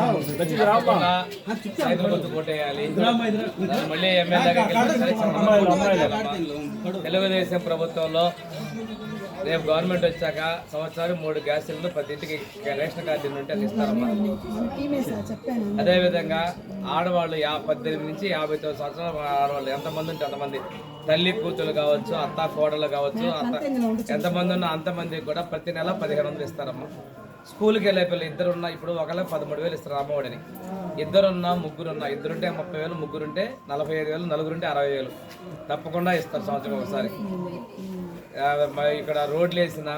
తప్పకుండా రైతుల మళ్ళీ తెలుగుదేశం ప్రభుత్వంలో రేపు గవర్నమెంట్ వచ్చాక సంవత్సరం మూడు గ్యాస్ సిలిండర్ ప్రతి ఇంటికి రేషన్ కార్డు ఉంటే అది ఇస్తారమ్మా. అదేవిధంగా ఆడవాళ్ళు యా పద్దెనిమిది నుంచి యాభై తొమ్మిది సంవత్సరాల ఆడవాళ్ళు ఎంతమంది ఉంటే అంతమంది తల్లి కూతురు కావచ్చు అత్త కోడలు కావచ్చు అత్త ఎంతమంది ఉన్నా అంతమందికి కూడా ప్రతి నెల పదిహేను వందలు ఇస్తారమ్మా. స్కూల్కి వెళ్ళే పిల్లలు ఇద్దరు ఉన్నా ఇప్పుడు ఒకళ్ళ పదమూడు వేలు ఇస్తారు అమ్మఒడిని ఇద్దరున్నా ముగ్గురున్నా ఇద్దరుంటే ముప్పై వేలు ముగ్గురుంటే నలభై ఐదు వేలు నలుగురుంటే అరవై వేలు. తప్పకుండా ఇస్తారు సంవత్సరం ఒకసారి. ఇక్కడ రోడ్లు వేసిన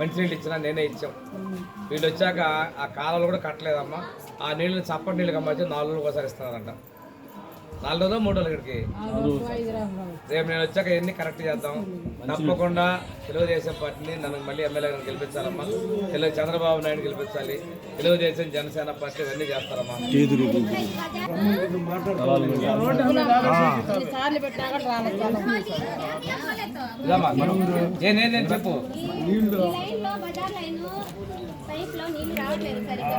మంచినీళ్ళు ఇచ్చినా నేనే ఇచ్చాం. వీళ్ళు వచ్చాక ఆ కాలంలో కూడా కట్టలేదమ్మా. ఆ నీళ్ళని చప్పటి నీళ్ళు కమ్మచ్చి నాలుగు రోజులు ఒకసారి ఇస్తున్నారంట. నాలుగు రోజులు మూడు రోజులు ఇక్కడికి. రేపు నేను వచ్చాక ఎన్ని కరెక్ట్ చేద్దాం. తప్పకుండా తెలుగుదేశం పార్టీని నన్ను మళ్ళీ ఎమ్మెల్యే గెలిపించాలమ్మా. తెలుగు చంద్రబాబు నాయుడు గెలిపించాలి. తెలుగుదేశం జనసేన పార్టీ ఇవన్నీ చేస్తారమ్మా. నేనేం చెప్పు ఈ లైన్లో బజార్ లైన్ పైప్లో నీళ్ళు రావట్లేదు సరిగ్గా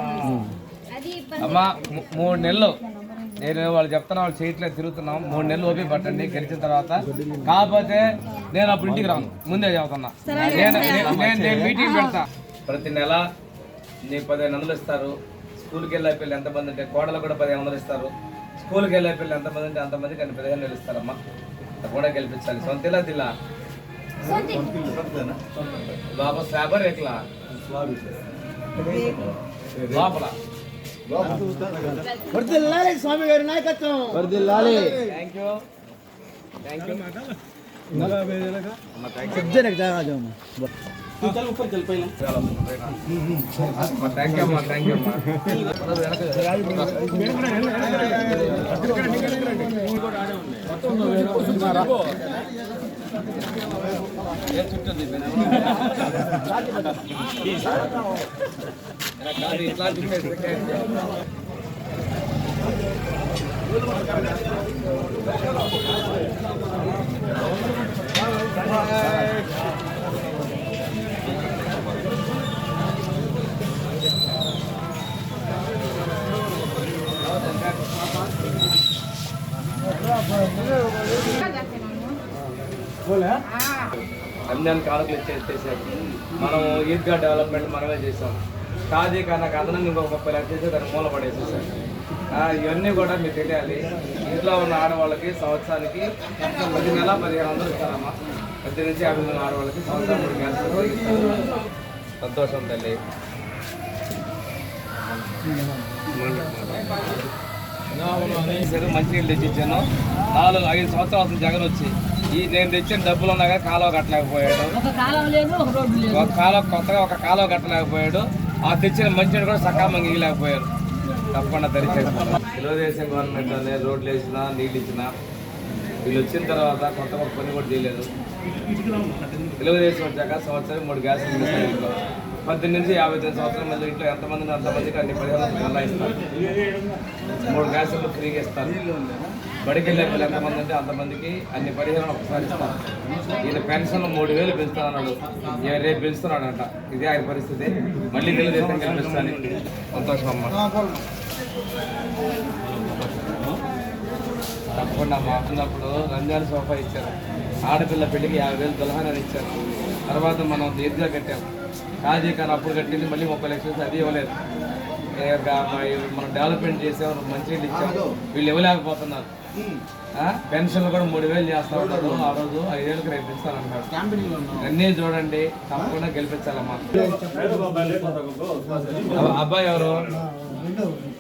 అది ఇబ్బంది అమ్మా మూడు నెలలు నేను వాళ్ళు చెప్తున్నా వాళ్ళు చేయట్లేదు తిరుగుతున్నాం. మూడు నెలలు ఓపి పట్టండి గెలిచిన తర్వాత. కాకపోతే నేను అప్పుడు ఇంటికి రాను. ముందే చెబుతున్నా. నేను నేను- నేను- నేను మీటింగ్ పెడతా. ప్రతి నెల నీకు పదిహేను వందలు ఇస్తారు. స్కూల్కి వెళ్ళే పిల్లలు ఎంతమంది ఉంటే కోడలు కూడా పదిహేను వందలు ఇస్తారు. స్కూల్కి వెళ్ళే పిల్లలు ఎంతమంది ఉంటే అంతమందికి అన్ని పదిహేను వేలు ఇస్తారమ్మా. తప్పకుండా గెలిపించాలి. సొంత ఇలా దిల్లా? బాబా సాబర్ ఎట్లా? లోపల. వర్దిల్లాలి స్వామి గారి నాయకత్వం వర్దిల్లాలి thank you thank you subject జాగా జామా థ్యాంక్ యూ అమ్మా థ్యాంక్ యూ అమ్మా ఏ చుట్టూ ఉంది? కాదు, ఇట్లా తిప్పేసి రంజాన్ కానుకలు ఇచ్చేసేసారు మనం ఈద్గా డెవలప్మెంట్ మనమే చేసాం. షాదీ కన్నా అదనంగా ఇంకొక ముప్పై లక్షలు చేసి దాన్ని మూల పడేసేసారు ఇవన్నీ కూడా మీకు తెలియాలి. ఇంట్లో ఉన్న ఆడవాళ్ళకి సంవత్సరానికి పది నెల పదిహేను వందలు ఇస్తారమ్మా. పద్దెనిమిది నుంచి యాభై మంది ఆడవాళ్ళకి సంవత్సరం సంతోషం తల్లి. సరే మంచినీళ్ళు తెచ్చిచ్చాను. నాలుగు ఐదు సంవత్సరాలు అవుతుంది జగన్ వచ్చి. ఈ నేను తెచ్చిన డబ్బులు ఉన్నా కానీ కాలువ కట్టలేకపోయాడు. ఒక కాలువ కొత్తగా ఒక కాలువ కట్టలేకపోయాడు. ఆ తెచ్చిన మంచిని కూడా సకాలంగా ఇవ్వలేకపోయారు తప్పకుండా దరిచేస్తాను తెలుగుదేశం గవర్నమెంట్ అనే రోడ్లు వేసినా నీళ్ళు ఇచ్చినా వీళ్ళు వచ్చిన తర్వాత కొత్త కొత్త పని కూడా చేయలేదు. తెలుగుదేశం వచ్చాక సంవత్సరం మూడు గ్యాస్ సిలిండర్స్ పద్దెనిమిది నుంచి యాభై తొమ్మిది సంవత్సరం మళ్ళీ ఇంట్లో ఎంతమంది అంతమందికి అన్ని పరిహారం వందలు మళ్ళా ఇస్తారు. మూడు గ్యాసులు ఫ్రీగా ఇస్తారు. బడికి వెళ్ళే పిల్లలు ఎంతమంది అంటే అంతమందికి అన్ని పరిహారం ఒకసారి ఇస్తారు. ఈయన పెన్షన్ మూడు వేలు పెంచుతున్నాడు ఈయన రేపు పెంచుతున్నాడంట. ఇదే ఆయన పరిస్థితి. మళ్ళీ తెలుగుదేశం గెలిపిస్తాను సంతోషం అమ్మ. తప్పకుండా మా ఉన్నప్పుడు రంజాన్ సోఫా ఇచ్చారు. ఆడపిల్ల పెళ్ళికి యాభై వేలు దులహానాన్ని ఇచ్చారు. తర్వాత మనం దీర్ఘ కట్టాం. కాజీ కానీ అప్పుడు కట్టింది మళ్ళీ ముప్పై లక్షలు అది ఇవ్వలేదు. ఏ గా- మా- మనం డెవలప్మెంట్ చేసాం మంచినీళ్ళు ఇచ్చాం. వీళ్ళు ఇవ్వలేకపోతున్నారు. ఆ? పెన్షన్లు కూడా మూడు వేలు చేస్తా ఉన్నారు. ఆ రోజు ఐదేళ్ళకి రేపు ఇస్తానన్నారు అన్నీ చూడండి తప్పకుండా గెలిపించాలమ్మా. అబ్బ- అబ్బాయి ఎవరు?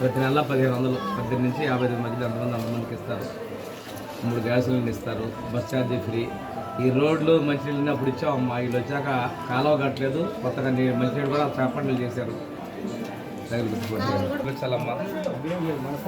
ప్రతి నెల పదిహేను వందలు పద్దెనిమిది నుంచి యాభై ఐదు మధ్యలో ఎంతమంది అంతమందికి ఇస్తారు. మూడు గ్యాసులు ఇస్తారు బస్ ఛార్జీ ఫ్రీ. ఈ రోడ్లు మంచినీళ్ళు అప్పుడు ఇచ్చామమ్మా వీళ్ళు వచ్చాక కాలువ కట్టలేదు కొత్తగా నీ- మంచినీళ్ళు కూడా చేపండులు చేశారు. దగ్గర గుర్తుపట్టి చాలమ్మా